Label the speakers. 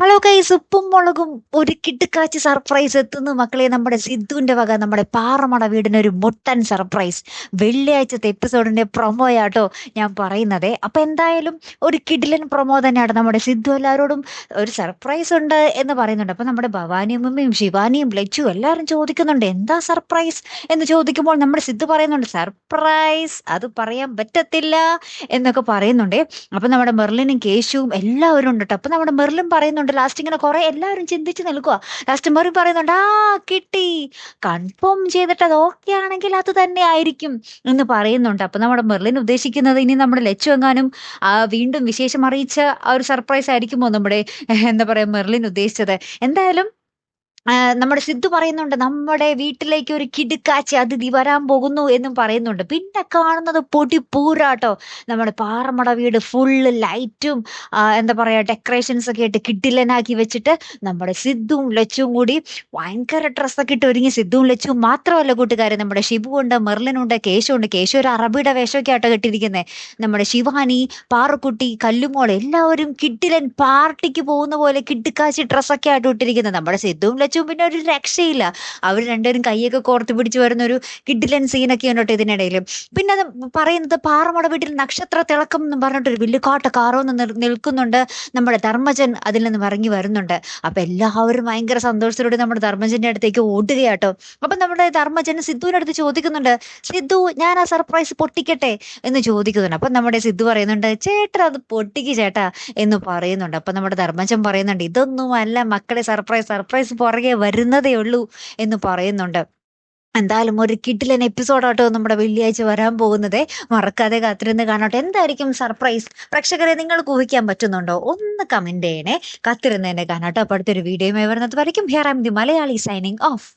Speaker 1: Hello കൈസ് ഉപ്പും മുളകും ഒരു കിടുക്കാച്ചി സർപ്രൈസ് എത്തുന്നു മക്കളെ. നമ്മുടെ സിദ്ധുവിന്റെ വക നമ്മുടെ പാറമട വീടിന് ഒരു മുട്ടൻ സർപ്രൈസ് വെള്ളിയാഴ്ചത്തെ എപ്പിസോഡിന്റെ പ്രൊമോയാട്ടോ ഞാൻ പറയുന്നത്. അപ്പൊ എന്തായാലും ഒരു കിഡിലൻ പ്രൊമോ തന്നെയാണ് നമ്മുടെ സിദ്ധു എല്ലാവരോടും ഒരു സർപ്രൈസ് ഉണ്ട് എന്ന് പറയുന്നുണ്ട്. അപ്പൊ നമ്മുടെ ഭവാനിയും അമ്മയും ശിവാനിയും ലച്ചു എല്ലാവരും ചോദിക്കുന്നുണ്ട് എന്താ സർപ്രൈസ് എന്ന് ചോദിക്കുമ്പോൾ നമ്മുടെ സിദ്ധു പറയുന്നുണ്ട് സർപ്രൈസ് അത് പറയാൻ പറ്റത്തില്ല എന്നൊക്കെ പറയുന്നുണ്ട്. അപ്പൊ നമ്മുടെ മെർലിനും കേശുവും എല്ലാവരും ഉണ്ട് കേട്ടോ അപ്പൊ നമ്മുടെ മെർലിൻ പറയുന്നുണ്ട് ലാസ്റ്റ് ഇങ്ങനെ കുറെ എല്ലാവരും ചിന്തിച്ച് നിൽക്കുക ലാസ്റ്റ് മെറിൻ പറയുന്നുണ്ട് ആ കിട്ടി. കൺഫേം ചെയ്തിട്ട് അത് ഓക്കെ ആണെങ്കിൽ അത് തന്നെ ആയിരിക്കും എന്ന് പറയുന്നുണ്ട്. അപ്പൊ നമ്മുടെ മെർലിൻ ഉദ്ദേശിക്കുന്നത് ഇനി നമ്മുടെ ലച്ചു എങ്ങാനും വീണ്ടും വിശേഷം അറിയിച്ച ഒരു സർപ്രൈസ് ആയിരിക്കുമോ നമ്മുടെ എന്താ പറയാ മെർലിൻ ഉദ്ദേശിച്ചത്? എന്തായാലും നമ്മുടെ സിദ്ധു പറയുന്നുണ്ട് നമ്മുടെ വീട്ടിലേക്ക് ഒരു കിടുക്കാച്ച അതിഥി വരാൻ പോകുന്നു എന്നും പറയുന്നുണ്ട്. പിന്നെ കാണുന്നത് പൊടി പൂരാട്ടോ. നമ്മുടെ പാറമട വീട് ഫുള്ള് ലൈറ്റും എന്താ പറയാ ഡെക്കറേഷൻസ് ഒക്കെ ആയിട്ട് കിഡിലനാക്കി വെച്ചിട്ട് നമ്മുടെ സിദ്ധുവും ലച്ചും കൂടി ഭയങ്കര ഡ്രസ്സൊക്കെ ഇട്ട് ഒരുങ്ങി സിദ്ധുവും ലച്ചും മാത്രമല്ല കൂട്ടുകാരെ നമ്മുടെ ഷിബുണ്ട് മെർലിനുണ്ട് കേശുണ്ട് കേശു ഒരു അറബിയുടെ വേഷമൊക്കെ ആട്ടോ കെട്ടിയിരിക്കുന്നത് നമ്മുടെ ശിവാനി പാറുക്കുട്ടി കല്ലുമോൾ എല്ലാവരും കിഡിലൻ പാർട്ടിക്ക് പോകുന്ന പോലെ കിടുക്കാച്ചി ഡ്രസ്സൊക്കെ ആയിട്ട് ഇട്ടിരിക്കുന്നത് നമ്മുടെ സിദ്ധുവും പിന്നെ ഒരു രക്ഷയില്ല. അവർ രണ്ടുപേരും കൈയൊക്കെ കോർത്ത് പിടിച്ച് വരുന്ന ഒരു കിഡിലൻ സീനൊക്കെ ഉണ്ടോട്ടെ ഇതിനിടയിൽ പിന്നെ അത് പറയുന്നത് പാറമട വീട്ടിൽ നക്ഷത്ര തിളക്കം എന്ന് പറഞ്ഞിട്ടൊരു വില്ലുകാട്ട കാട്ട കാറോന്ന് നിൽക്കുന്നുണ്ട് നമ്മുടെ ധർമ്മജൻ അതിൽ നിന്ന് ഇറങ്ങി വരുന്നുണ്ട്. അപ്പൊ എല്ലാവരും ഭയങ്കര സന്തോഷത്തിലൂടെ നമ്മുടെ ധർമ്മജന്റെ അടുത്തേക്ക് ഓടുകയാട്ടോ അപ്പൊ നമ്മുടെ ധർമ്മജൻ സിദ്ധുവിന്റെ അടുത്ത് ചോദിക്കുന്നുണ്ട് സിദ്ധു ഞാൻ ആ സർപ്രൈസ് പൊട്ടിക്കട്ടെ? എന്ന് ചോദിക്കുന്നുണ്ട്. അപ്പൊ നമ്മുടെ സിദ്ധു പറയുന്നുണ്ട് ചേട്ടാ അത് പൊട്ടിക്ക് ചേട്ടാ എന്ന് പറയുന്നുണ്ട്. അപ്പൊ നമ്മുടെ ധർമ്മജൻ പറയുന്നുണ്ട് ഇതൊന്നും അല്ല മക്കളെ സർപ്രൈസ് സർപ്രൈസ് പുറകെ വരുന്നതേ ഉള്ളൂ എന്ന് പറയുന്നുണ്ട്. എന്തായാലും ഒരു കിട്ടിലൻ എപ്പിസോഡാട്ടോ നമ്മുടെ വെള്ളിയാഴ്ച വരാൻ പോകുന്നത്. മറക്കാതെ കാത്തിരുന്ന് കാണട്ടെ. എന്തായിരിക്കും സർപ്രൈസ്? പ്രേക്ഷകരെ നിങ്ങൾക്ക് ഊഹിക്കാൻ പറ്റുന്നുണ്ടോ? ഒന്ന് കമന്റ് ചെയ്യണേ. കാത്തിരുന്ന് തന്നെ കാണാട്ടോ. അപ്പൊ അടുത്തൊരു വീഡിയോയുമായി വരുന്നത് വരയ്ക്കും. Here am the Malayali signing off